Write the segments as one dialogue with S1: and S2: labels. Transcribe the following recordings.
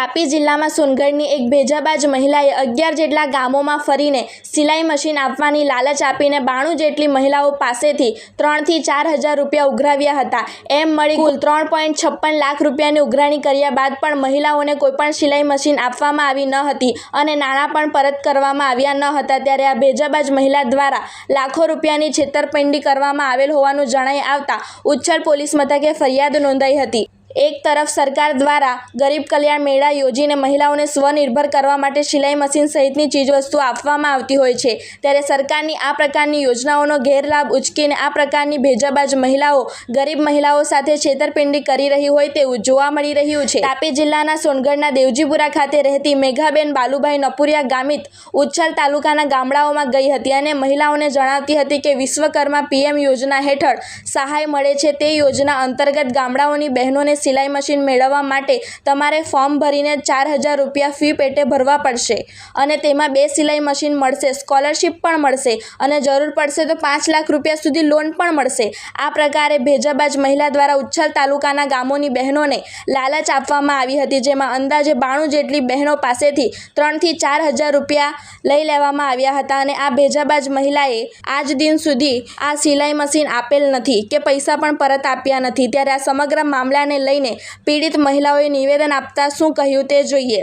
S1: તાપી જિલ્લામાં સોનગઢની એક ભેજાબાજ મહિલાએ અગિયાર જેટલા ગામોમાં ફરીને સિલાઈ મશીન આપવાની લાલચ આપીને બાણું જેટલી મહિલાઓ પાસેથી ત્રણથી ચાર હજાર રૂપિયા ઉઘરાવ્યા હતા. એમ મળી કુલ ત્રણ પોઈન્ટ છપ્પન લાખ રૂપિયાની ઉઘરાણી કર્યા બાદ પણ મહિલાઓને કોઈપણ સિલાઈ મશીન આપવામાં આવી ન હતી અને નાણાં પણ પરત કરવામાં આવ્યા ન હતા. ત્યારે આ ભેજાબાજ મહિલા દ્વારા લાખો રૂપિયાની છેતરપિંડી કરવામાં આવેલ હોવાનું જણાઈ આવતા ઉચ્છલ પોલીસ મથકે ફરિયાદ નોંધાઈ હતી. એક તરફ સરકાર દ્વારા ગરીબ કલ્યાણ મેળા યોજીને મહિલાઓને સ્વનિર્ભર કરવા માટે સિલાઈ મશીન સહિતની ચીજવસ્તુઓ આપવામાં આવતી હોય છે. ત્યારે સરકારની આ પ્રકારની યોજનાઓનો ગેરલાભ ઉચકીને આ પ્રકારની ભેજાબાજ મહિલાઓ ગરીબ મહિલાઓ સાથે છેતરપિંડી કરી રહી હોય તેવું જોવા મળી રહ્યું છે. તાપી જિલ્લાના સોનગઢના દેવજીપુરા ખાતે રહેતી મેઘાબેન બાલુભાઈ નપુરિયા ગામિત ઉચ્છલ તાલુકાના ગામડાઓમાં ગઈ હતી અને મહિલાઓને જણાવતી હતી કે વિશ્વકર્મા પીએમ યોજના હેઠળ સહાય મળે છે. તે યોજના અંતર્ગત ગામડાઓની બહેનોને સિલાઈ મશીન મેળવવા માટે તમારે ફોર્મ ભરીને ચાર હજાર રૂપિયા ફી પેટે ભરવા પડશે. અને તેમાં બે સિલાઈ મશીન મળશે, સ્કોલરશિપ પણ મળશે અને જરૂર પડશે તો પાંચ લાખ રૂપિયા સુધી લોન પણ મળશે. આ પ્રકારે ભેજાબાજ મહિલા દ્વારા ઉચ્છલ તાલુકાના ગામોની બહેનોને લાલચ આપવામાં આવી હતી, જેમાં અંદાજે બાણું જેટલી બહેનો પાસેથી ત્રણથી ચાર હજાર રૂપિયા લઈ લેવામાં આવ્યા હતા અને આ ભેજાબાજ મહિલાએ આજ દિન સુધી આ સિલાઈ મશીન આપેલ નથી કે પૈસા પણ પરત આપ્યા નથી. ત્યારે આ સમગ્ર મામલાને લઈને પીડિત મહિલાઓએ નિવેદન આપતા શું કહ્યું તે જોઈએ.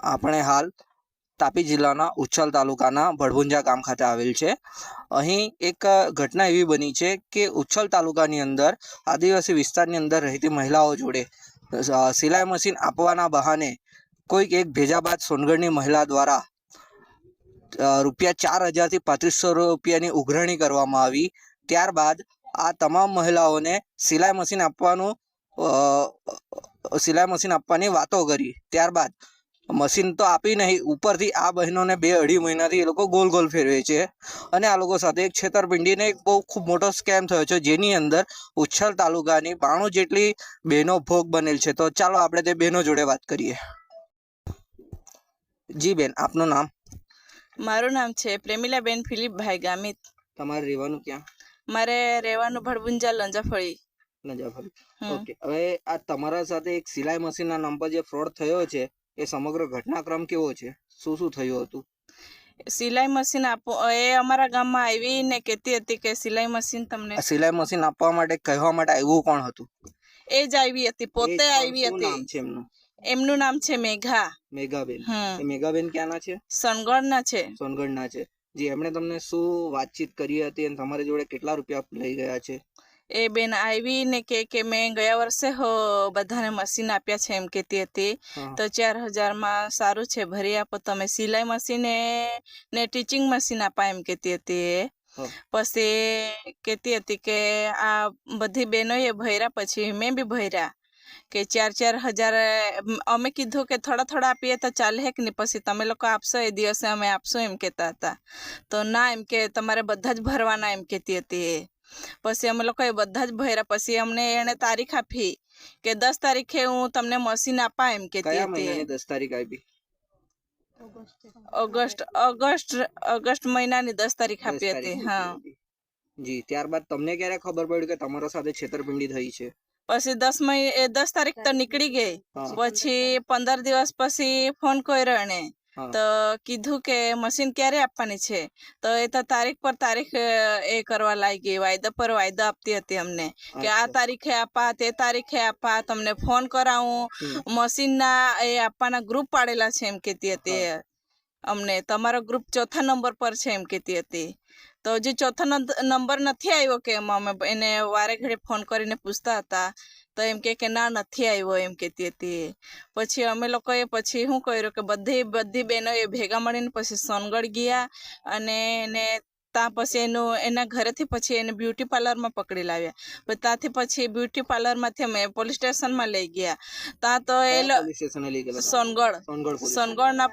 S2: આપણે હાલ તાપી જિલ્લાના ઉચ્છલ તાલુકાના ભડભુંજા ગામ ખાતે આવેલ છે. અહીં એક ઘટના એવી બની છે કે ઉચ્છલ તાલુકાની અંદર, આદિવાસી વિસ્તારની અંદર રહેતી મહિલાઓ જોડે સિલાઈ મશીન આપવાના બહાને કોઈક એક ભેજાબાદ સોનગઢની મહિલા દ્વારા રૂપિયા ચાર હજારથી પાંત્રીસો રૂપિયાની ઉઘરાણી કરવામાં આવી. ત્યારબાદ આ તમામ મહિલાઓને સિલાઈ મશીન આપવાનું સિલાઈ મશીન આપવાની વાતો કરી. ત્યારબાદ મશીન તો આપી નહીં. ઉપરથી આ બહેનોને બે અઢી મહિનાથી એ લોકો ગોલ ગોલ ફેરવે છે. અને આ લોકો સાથે એક છેતરપિંડીને એક બહુ ખૂબ મોટો સ્કેમ થયો છે જેની અંદર ઉચ્છલ તાલુકાની બાણું જેટલી બહેનો ભોગ બનેલ છે. તો ચાલો આપણે તે બહેનો જોડે વાત કરીએ. જી બેન આપનું નામ?
S3: મારું નામ છે પ્રેમિલાબેન ફિલિપભાઈ ગામિત.
S2: તમારે રહેવાનું ક્યાં?
S3: મારે રહેવાનું ભડબુંજા લંજાફળી.
S2: નજાફરી
S3: હમ.
S2: ઓકે હવે આ તમારા સાથે એક સિલાઈ મશીનના નામ પર જે ફ્રોડ થયો છે એ સમગ્ર ઘટનાક્રમ કેવો છે? શું શું થયું હતું?
S3: સિલાઈ મશીન આપો એ અમારા ગામમાં આવી ને કહેતી હતી કે સિલાઈ મશીન તમને
S2: સિલાઈ મશીન આપવા માટે કહેવા માટે આવ્યું કોણ હતું?
S3: એ જ આવી હતી પોતે આવી હતી.
S2: એમનું?
S3: એમનું નામ છે મેઘા.
S2: મેઘાબેન. એ મેઘાબેન ક્યાંના છે?
S3: સોનગઢના છે.
S2: સોનગઢના છે. જે એમણે તમને શું વાતચીત કરી હતી અને તમારી જોડે કેટલા રૂપિયા લઈ ગયા છે?
S3: એ બેન આવી ને કે કે મેં ગયા વર્ષે હો બધાને મશીન આપ્યા છે એમ કહેતી હતી. તો ચાર હજારમાં સારું છે ભરી આપો તમે. સિલાઈ મશીન ને ટીચિંગ મશીન આપા એમ કહેતી હતી એ. પછી કેતી હતી કે આ બધી બહેનોએ ભર્યા પછી મેં બી ભર્યા. કે ચાર ચાર હજાર અમે કીધું કે થોડા થોડા આપીએ તો ચાલે કે નહીં? પછી તમે લોકો આપશો એ દિવસે અમે આપશું એમ કહેતા હતા. તો ના એમ કે તમારે બધા જ ભરવાના એમ કહેતી હતી એ. પછી અમે લોકોએ બધા જ ભર્યા. પછી અમને એને તારીખ આપી કે દસ તારીખે હું તમને મશીન આપા એમ
S2: કે દસ તારીખ આપી?
S3: ઓગસ્ટ ઓગસ્ટ ઓગસ્ટ મહિનાની દસ તારીખ આપી હતી હા.
S2: જી ત્યારબાદ તમને ક્યારે ખબર પડી કે તમારા સાથે છેતરપિંડી થઈ છે?
S3: પછી દસ મહિ દસ તારીખ તો નીકળી ગઈ. પછી પંદર દિવસ પછી ફોન કર્યો એને. તો કીધું કે મશીન ક્યારે આપવાની છે? તો એ તો તારીખ પર તારીખ એ કરવા લાગી વાયદા પર વાયદો આપતી હતી અમને. કે આ તારીખે આપા તે તારીખે આપા તમને ફોન કરાવું. મશીનના એ આપવાના ગ્રુપ પાડેલા છે એમ કહેતી હતી અમને. તમારો ગ્રુપ ચોથા નંબર પર છે એમ કહેતી હતી. તો હજી ચોથો નંબર નથી આવ્યો કે એમાં અમે એને વારે ઘડે ફોન કરીને પૂછતા હતા તો એમ કે કે, ના, નથી આવ્યો. એમ કહેતી હતી. પછી અમે લોકોએ પછી શું કર્યું કે, બધી બધી બહેનોએ ભેગા મળીને પછી સોનગઢ ગયા અને એને ત્યાં પછી એનું એના ઘરેથી પછી એને બ્યુટી પાર્લરમાં પકડી લાવ્યા. ત્યાંથી પછી બ્યુટી પાર્લરમાંથી અમે પોલીસ સ્ટેશનમાં લઈ ગયા. ત્યાં તો એ? સોનગઢ.
S2: સોનગઢ
S3: સોનગઢના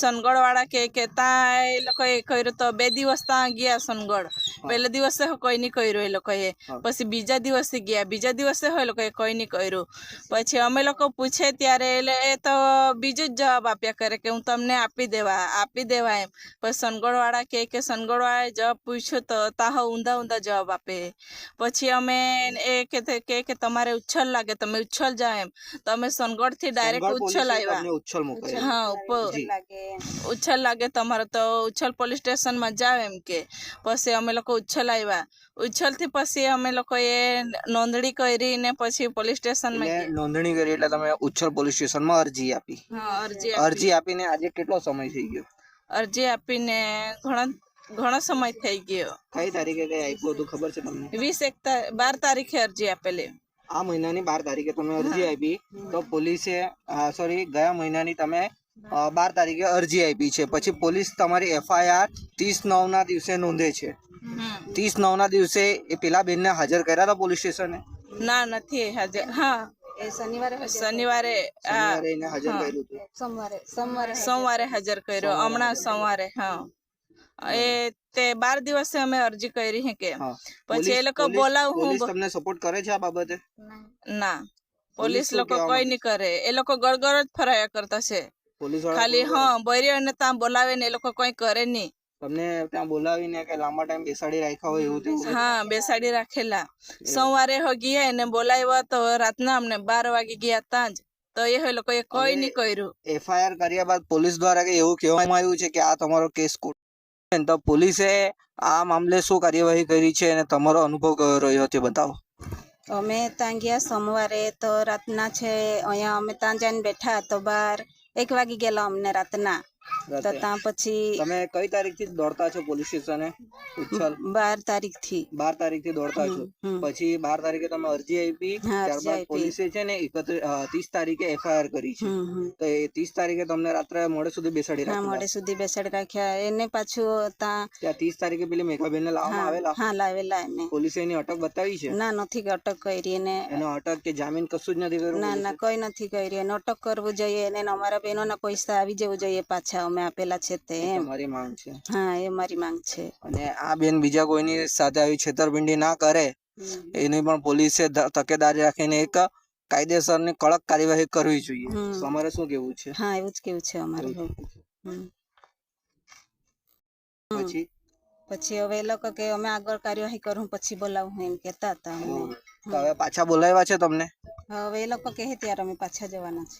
S3: સોનગઢવાળા કે કે ત્યાં એ લોકોએ કર્યું તો બે દિવસ ત્યાં ગયા સોનગઢ. પહેલા દિવસે કોઈ નહીં કર્યું એ લોકોએ. પછી બીજા દિવસે ગયા. બીજા દિવસે એ લોકોએ કોઈ નહીં કર્યું. પછી અમે લોકો પૂછે ત્યારે એટલે એ તો બીજું જ જવાબ આપ્યા કરે કે હું તમને આપી દેવા આપી દેવા એમ. પછી સોનગઢવાળા કે કે સોનગઢ વાળાએ જવાબ પૂછ્યો તો તાહ ઊંધા ઊંધા જવાબ આપે. પછી અમે એ કે કે તમારે ઉચ્છલ લાગે તમે ઉચ્છલ જાઓ એમ. તો અમે સોનગઢથી ડાયરેક્ટ ઉચ્છલ આવ્યા. હા ઉપર. ઉચ્છલ લાગે તમારે તો ઉચ્છલ પોલીસ સ્ટેશનમાં જાઓ એમ કે. પછી અમે લોકો ઉચ્છલ આવ્યા. ઉચ્છલથી પછી અમે લોકોએ નોંધણી કરી ને પછી પોલીસ સ્ટેશનમાં.
S2: નોંધણી કરી એટલે તમે ઉચ્છલ પોલીસ સ્ટેશનમાં અરજી આપી.
S3: અરજી
S2: અરજી આપીને આજે કેટલો સમય થઈ ગયો?
S3: અરજી આપીને ઘણો ઘણો સમય થઈ ગયો.
S2: કઈ તારીખે કઈ આપ્યું હતું ખબર છે તમને?
S3: વીસ એક બાર તારીખે અરજી આપેલી.
S2: આ મહિનાની બાર તારીખે તમે અરજી આપી. તો પોલીસે સોરી ગયા મહિનાની તમે બાર તારીખે અરજી આપી છે. પછી પોલીસ તમારી એફઆઈઆર ત્રીસ નવ ના દિવસે નોંધે છે. ત્રીસ નવ ના દિવસે એ પેલા બેનને હાજર કર્યા હતા પોલીસ સ્ટેશને?
S3: ના નથી હાજર. હા. શનિવારે શનિવારે
S2: હાજર. કર્યું હતું.
S3: સોમવારે સોમવારે સોમવારે હાજર કર્યો. હમણાં સોમવારે હા. એ તે બાર દિવસે અમે અરજી કરી હે કે. પછી એ લોકો બોલાવ હું
S2: પોલીસ તમને સપોર્ટ કરે છે આ બાબતે?
S3: ના. પોલીસ લોકો કોઈ? નહીં કરે. એ લોકો ગળગળ જ ફરાયા કરતા છે.
S2: પોલીસ
S3: ખાલી હા બૈરીઓને ત્યાં બોલાવે ને એ લોકો કોઈ કરે નહીં.
S2: તમને ત્યાં બોલાવીને કે લાંબા ટાઈમ બેસાડી રાખ્યા હોય એવું થયું
S3: હા બેસાડી રાખેલા. સવારે હો ગયા એને બોલાવ્યા તો રાતના અમને બાર વાગે ગયા ત્યાં જ. તો એ લોકોએ કોઈ નહીં કર્યું.
S2: એફઆઈઆર કર્યા બાદ પોલીસ દ્વારા કે એવું કહેવામાં આવ્યું છે કે આ તમારો કેસ કોર્ટ તો પોલીસે આ મામલે શું કાર્યવાહી કરી છે અને તમારો અનુભવ કયો રહ્યો તે બતાવો.
S4: અમે ત્યાં ગયા સોમવારે તો રાતના છે, અહીંયા અમે ત્યાં જઈને બેઠા તો બાર એક વાગી ગયેલા અમને રાતના. તો ત્યાં પછી
S2: તમે કઈ તારીખથી દોડતા છો પોલીસ સ્ટેશને? ઉચ્છલ.
S4: બાર તારીખથી
S2: બાર તારીખથી દોડતા છો. પછી બાર તારીખે તમે અરજી આપી ત્યારબાદ પોલીસે છે ને ત્રીસ તારીખે એફઆઈઆર કરી છે. તો એ ત્રીસ તારીખે તમને રાત્રે મોડે સુધી બેસાડી રાખ્યા
S4: મોડે સુધી બેસાડી રાખ્યા. એને પાછું ત્યાં
S2: ત્યાં ત્રીસ તારીખે પેલી મેઘાબેન ને લાવવામાં આવેલા.
S4: હા લાવેલા એને.
S2: પોલીસે એની અટક બતાવી છે?
S4: ના નથી અટક કરી એને.
S2: એનો અટક કે જામીન કશું જ નથી કર્યું
S4: ના ના કઈ નથી કરી. એને અટક કરવું જોઈએ. એને ને અમારા બહેનોના પૈસા આવી જવું જોઈએ પાછા અમે. આપેલા છે તે એમ.
S2: તમારી માંગ છે.
S4: હા એ મારી માંગ છે.
S2: અને આ બેન બીજા કોઈની સાથે આવી છેતરપિંડી ના કરે એની પણ પોલીસે તકેદારી રાખીને એક કાયદેસરની કડક કાર્યવાહી કરવી જોઈએ. અમારે શું કેવું છે?
S4: હા એવું જ કેવું છે અમારું.
S2: પછી?
S4: પછી હવે એ લોકો કે અમે આગળ કાર્યવાહી કરું પછી બોલાવું એમ કહેતા હતા
S2: હવે પાછા બોલાવ્યા છે તમને?
S4: હવે એ લોકો કહે ત્યારે અમે પાછા જવાના છે.